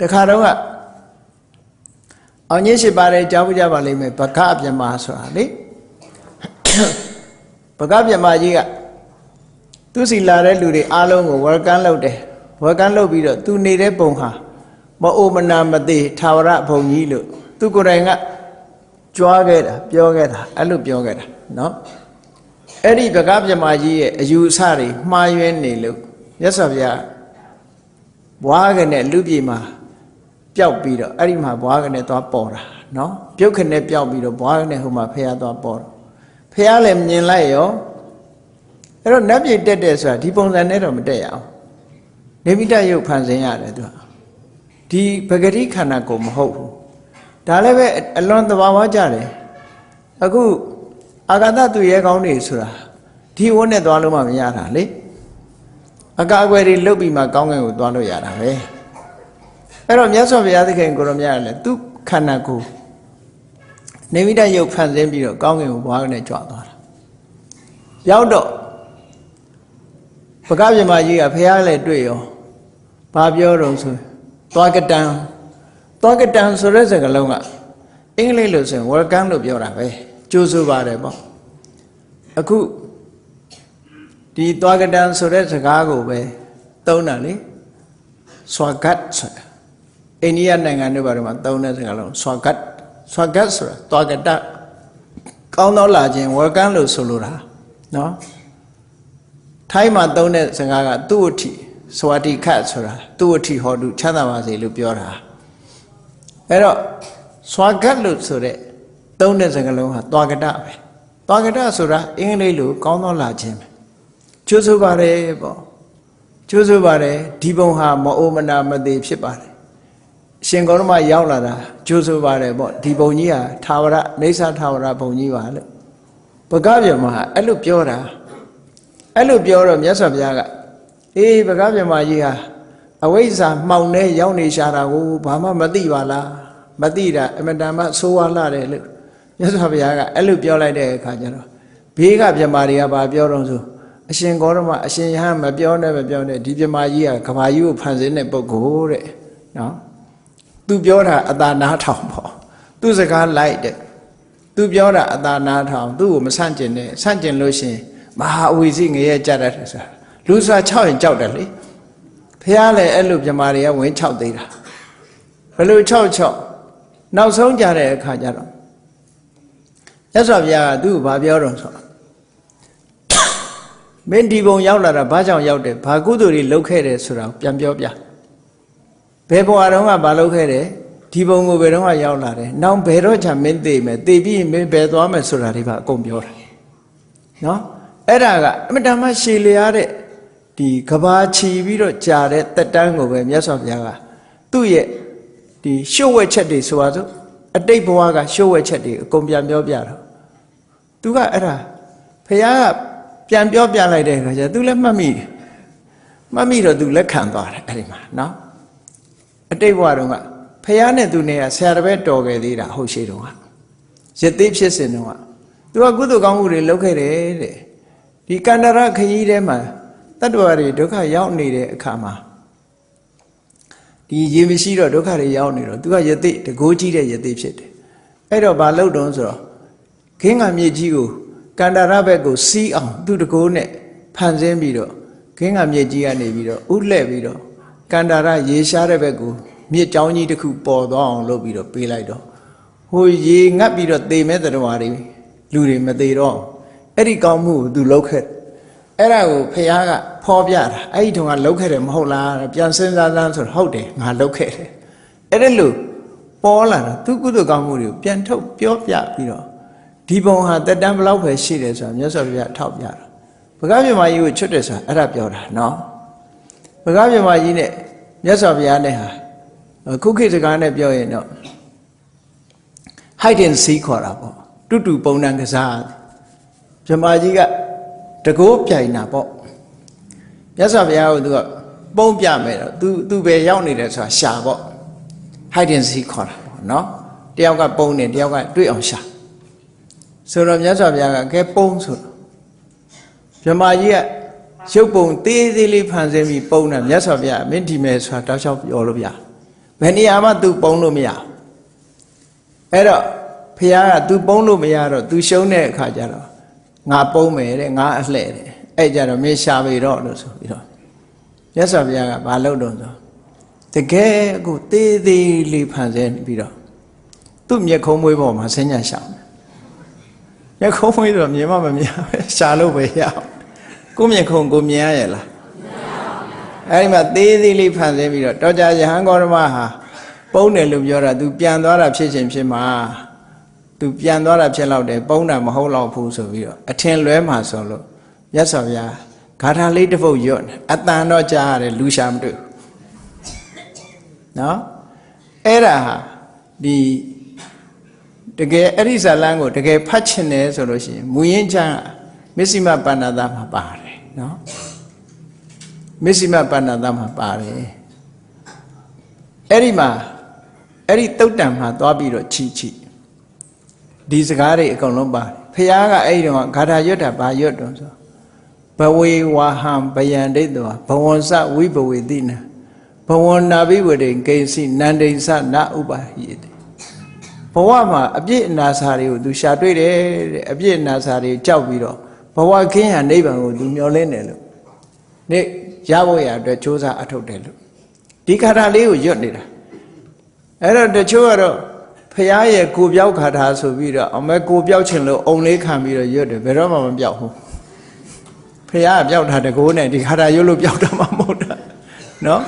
တခါတော့ကအောင်ကြီးရှိပါတယ်ကြားဖို့ကြပါလိမ့်မယ်ဗကပြမဆိုတာလေဗကပြမကြီးကသူစီလာတဲ့လူတွေအားလုံးကိုဝယ်ကန်းလုပ်တယ်ဝယ်ကန်းလုပ်ပြီးတော့သူနေတဲ့ပုံဟာမအိုမနာမသေးထာဝရဘုံကြီးလို့သူကိုယ်တိုင်ကကြွားခဲ့တာပြောခဲ့တာအဲ့လိုပြောခဲ့တာเนาะအဲ့ဒီဗကပြမကြီးရဲ့အယူအဆတွေမှားယွင်းနေလို့မြတ်စွာဘုရားဘွားကနေလူပြေမှာ ပျောက်ပြီးတော့အဲ့ဒီမှာဘွားကနေသွားပေါ်တာနော်ပြုတ်ခနဲ့ပျောက်ပြီးတော့ဘွားကနေဟိုမှာဖះသွားပေါ်တော့ဖះလည်းမြင်လိုက်ရောအဲ့တော့နတ်ပြည်တက်တယ်ဆိုတာဒီပုံစံနဲ့တော့မတက်ရအောင်နေမိတရုပ်ဖန်ဆင်းရတယ်သူကဒီပဂတိခန္ဓာကိုမဟုတ်ဘူးဒါလည်းပဲအလွန်သဘာဝကြတယ်အခုအာဂတသူရဲကောင်းနေဆိုတာဒီဝန်းနဲ့သွားလို့မှမရတာလေအကာအကွယ်တွေလုတ်ပြီးမှကောင်းကင်ကိုသွားလို့ရတာပဲ အဲ့တော့မြတ်စွာဘုရားသခင်ကိုရမြတ်လည်းသူခန္ဓာကိုယ်နေမိတရုပ်ဖန်ဆင်းပြီးတော့ကောင်းကင်ကိုဘွားကနေကြွသွားတာရောက်တော့ပကပြမကြီးကဖះလည်းတွေ့ရောဘာပြောတော့ဆိုသွားကတန်သွားကတန်ဆိုတဲ့စကားလုံးကအင်္ဂလိပ်လို့ဆိုရင် welcome လို့ပြောတာပဲကြိုးဆိုပါတယ်ပေါ့အခုဒီသွားကတန်ဆိုတဲ့စကားကိုပဲသုံးတာလေ swagat ဆိုတာ အိန္ဒိယနိုင်ငံတွေဘာတွေမှာသုံးတဲ့စကားလုံး swagat swagat ဆိုတာသွားကတကောင်းသောလာခြင်း welcome လို့ဆိုလိုတာနော်ထိုင်းမှာသုံးတဲ့စကားကသူ့ဝတိစဝတိခတ်ဆိုတာသူ့ဝတိဟောတုချမ်းသာပါစေလို့ပြောတာအဲ့တော့ swagat လို့ဆိုတဲ့သုံးတဲ့စကားလုံးဟာသွားကတပဲသွားကတဆိုတာအင်္ဂလိပ်လိုကောင်းသောလာခြင်းပဲကျိုးဆိုပါတယ်ပေါ့ကျိုးဆိုပါတယ်ဒီပုံဟာမအိုမနာမသေးဖြစ်ပါတယ်အ ရှင်ကောရမရောက်လာတာကျိုးဆိုပါတယ်ပေါ့ဒီပုံကြီးဟာသာဝရနေသသာဝရပုံကြီးပါလို့ပကပြမဟာအဲ့လိုပြောတာအဲ့လိုပြောတော့မြတ်စွာဘုရားကအေးပကပြမကြီးဟာအဝိဇ္ဇာမှောင်နေရောက်နေရှာတာကိုဘာမှမသိပါလားမသိတာအမတန်မှဆိုးဝါးလာတယ်လို့မြတ်စွာဘုရားကအဲ့လိုပြောလိုက်တဲ့အခါကျတော့ဘေးကပြမတွေကဘာပြောတော့ဆိုအရှင်ဂေါရမအရှင်ယဟန်မပြောနဲ့မပြောနဲ့ဒီပြမကြီးကကဘာကြီးကိုဖန်ဆင်းတဲ့ပုဂ္ဂိုလ်တဲ့နော် သူပြောတာအသာနာထောင်ပေါ့သူစကားလိုက်တဲ့သူပြောတာအသာနာထောင်သူ့ကိုမဆန့်ကျင်နဲ့ဆန့်ကျင်လို့ရှိရင်မဟာအဝိဇ္ဇငရဲကြတတ်တယ်ဆိုတာလူစွာ6ရင်ကြောက်တယ်လေဖះလည်းအဲ့လိုပြမတွေကဝင်6သေးတာဘယ်လို6 6နောက်ဆုံးကြတဲ့အခါကျတော့ရသော်ဘုရားကသူ့ကိုဘာပြောတော့ဆိုတော့မင်းဒီဘုံရောက်လာတာဘာကြောင့်ရောက်တယ်ဘာကုသိုလ်တွေလုပ်ခဲ့တယ်ဆိုတာကိုပြန်ပြောပြ ဘယ်ဘဝတုန်းကဘာလုပ်ခဲ့တယ်ဒီဘုံကိုဘယ်တော့မှရောက်လာတယ်နောက်ဘယ်တော့ချာမင်းသိမယ်သိပြီးရင်မင်းဘယ်သွားမယ်ဆိုတာတွေပါအကုန်ပြောတာနော်အဲ့ဒါကအမတန်မှရှည်လျားတဲ့ဒီကဘာချီပြီးတော့ကြာတဲ့တက်တန်းကိုပဲမြတ်စွာဘုရားကသူ့ရဲ့ဒီရှုပ်ဝက်ချက်တွေဆိုပါစို့အတိတ်ဘဝကရှုပ်ဝက်ချက်တွေအကုန်ပြန်ပြောပြတော့သူကအဲ့ဒါဘုရားကပြန်ပြောပြလိုက်တဲ့အခါကျသူလည်းမှတ်မိတယ်မှတ်မိတော့သူလက်ခံသွားတယ်အဲ့ဒီမှာနော် အတိတ်ဘဝတုန်းကဖះနဲ့သူနဲ့ကဆရာတပည့်တော်ခဲ့သေးတာဟုတ်ရှိတုန်းကရသေးဖြစ်စဉ်တုန်းကသူကကုသိုလ်ကောင်းမှုတွေလုပ်ခဲ့တယ်တဲ့ဒီကန္တရခရီးထဲမှာတတ္တဝါတွေဒုက္ခရောက်နေတဲ့အခါမှာဒီရေမရှိတော့ဒုက္ခတွေရောက်နေတော့သူကယသိတကိုးကြီးတဲ့ယသိဖြစ်တယ်အဲ့တော့ဘာလုပ်တုံးဆိုတော့ခင်းကမြေကြီးကိုကန္တရဘက်ကိုစီးအောင်သူတကိုးနဲ့ဖန်ဆင်းပြီးတော့ခင်းကမြေကြီးကနေပြီးတော့ဥလှဲ့ပြီးတော့ ကန္တရရေရှားတဲ့ဘက်ကိုမြစ်ကြောင်းကြီးတစ်ခုပေါ်သွားအောင်လုပ်ပြီးတော့ပေးလိုက်တော့ဟိုရေငတ်ပြီးတော့သေမဲ့တတော်တွေလူတွေမသေးတော့အဲ့ဒီကောင်းမှုကိုသူလုပ်ခဲ့အဲ့ဒါကိုဖះကဖော်ပြတာအဲ့ဒီတုန်းကလုပ်ခဲ့တယ်မဟုတ်လားပြန်စဉ်းစားစမ်းဆိုတော့ဟုတ်တယ်ငါလုပ်ခဲ့တယ်အဲ့ဒါလို့ပေါ်လာတာသူကုသိုလ်ကောင်းမှုတွေကိုပြန်ထုတ်ပြောပြပြီးတော့ဒီပုံဟာတက်တန်းဘလောက်ပဲရှိတယ်ဆိုတာမြတ်စွာဘုရားထောက်ပြတာဘဂဗြဟ္မာကြီးကိုချွတ်တယ်ဆိုတာအဲ့ဒါပြောတာနော်ဘဂဗြဟ္မာကြီးနဲ့ မြတ်စွာဘုရားနဲ့ဟာခုခေတ်စကားနဲ့ပြောရင်တော့ hide and seek ခေါ်တာပေါ့တူတူပုံနှံကစားဗြဟ္မာကြီးကတကိုးပြိုင်တာပေါ့မြတ်စွာဘုရားကသူကပုံပြမယ်တော့ तू तू ပဲရောက်နေတယ်ဆိုတာရှာပေါ့ hide and seek ခေါ်တာပေါ့နော်တယောက်ကပုံနေတယောက်ကတွေ့အောင်ရှာဆိုတော့မြတ်စွာဘုရားကကဲပုံဆိုတော့ဗြဟ္မာကြီးက ရုပ်ပုံသေးသေးလေးဖန်ဆင်းပြီးပုံတာမြတ်စွာဘုရားမင်းဒီမဲ့ဆိုတာတောက်လျှောက်ပြောလို့ပြ ဘယ်နေရာမှ तू ပုံလို့မရဘူးအဲ့တော့ဖះက तू ပုံလို့မရတော့ तू ရှုံးတဲ့အခါကျတော့ငါပုံမယ်တဲ့ငါအလှဲ့တဲ့အဲ့ကြတော့မင်းရှာပေတော့လို့ဆိုပြီးတော့မြတ်စွာဘုရားကဘာလုပ်တော့ဆိုတကယ်အခုသေးသေးလေးဖန်ဆင်းပြီးတော့သူ့မျက်ခုံးမွေးပေါ်မှာဆင်းညရှာမယ်မျက်ခုံးမွေးဆိုတော့မြင်မှမမြင်ပဲရှာလို့ပဲရအောင် ကိုယ့်မျက်ခုံးကိုမြင်ရရဲ့လားအဲ့ဒီမှာသေးသေးလေးဖန်ဆင်းပြီးတော့တောကြယဟန်ဂေါရမဟာပုံတယ်လို့ပြောတာ तू ပြန်သွားတာဖြစ်ချင်းဖြစ်မှာ तू ပြန်သွားတာဖြစ်တော့တယ်ပုံတာမဟုတ်တော့ဘူးဆိုပြီးတော့အထင်လွဲမှာဆိုလို့မြတ်စွာဘုရားဂါထာလေးတစ်ပုဒ်ရွတ်နေအတန်တော့ကြားရတယ်လူရှာမတွေ့ဘူးနော်အဲ့ဒါဟာဒီတကယ်အဲ့ဒီဇာလန်းကိုတကယ်ဖတ်ချင်တယ်ဆိုလို့ရှိရင်မူရင်းချမ်းမစ္စည်းမပဏ္ဏတာမှာပါတယ် နော်မစ္စည်းမပဏ္ဏတာမှာပါတယ်အဲ့ဒီမှာအဲ့ဒီတုတ်တံမှာသွားပြီးတော့ချီချီဒီစကားတွေအကုန်လုံးပါတယ်ဖះကအဲ့ဒီတော့ဂါထာရွတ်တာဘာရွတ်တုံးဆိုဘဝေဝါဟံဗယံဒိဋ္ဌောဘဝံစဝိဘဝေတိနဘဝနာဘိဝတိကိဉ္စီနန္ဒိဉ္စနဥပါဟိတေဘဝမှာအပြည့်အနာစာတွေကိုသူရှာတွေ့တယ်တဲ့အပြည့်အနာစာတွေကြောက်ပြီးတော့ ဘဝခင်းရနိဗ္ဗာန်ကိုသူမျှော်လင့်တယ်လို့နေ့ရဖို့ရအတွက်စ조사အထုတ်တယ်လို့ဒီခါထာလေးကိုရွတ်နေတာအဲ့တော့တချို့ကတော့ဖះရဲ့ကိုပြောက်ခါထားဆိုပြီးတော့အမေကိုပြောက်ချင်လို့အုံလေးခံပြီးတော့ရွတ်တယ်ဘယ်တော့မှမပြောက်ဘူးဖះကပြောက်တာတကိုးနဲ့ဒီခါထားရွတ်လို့ပြောက်တာမှမဟုတ်တာနော်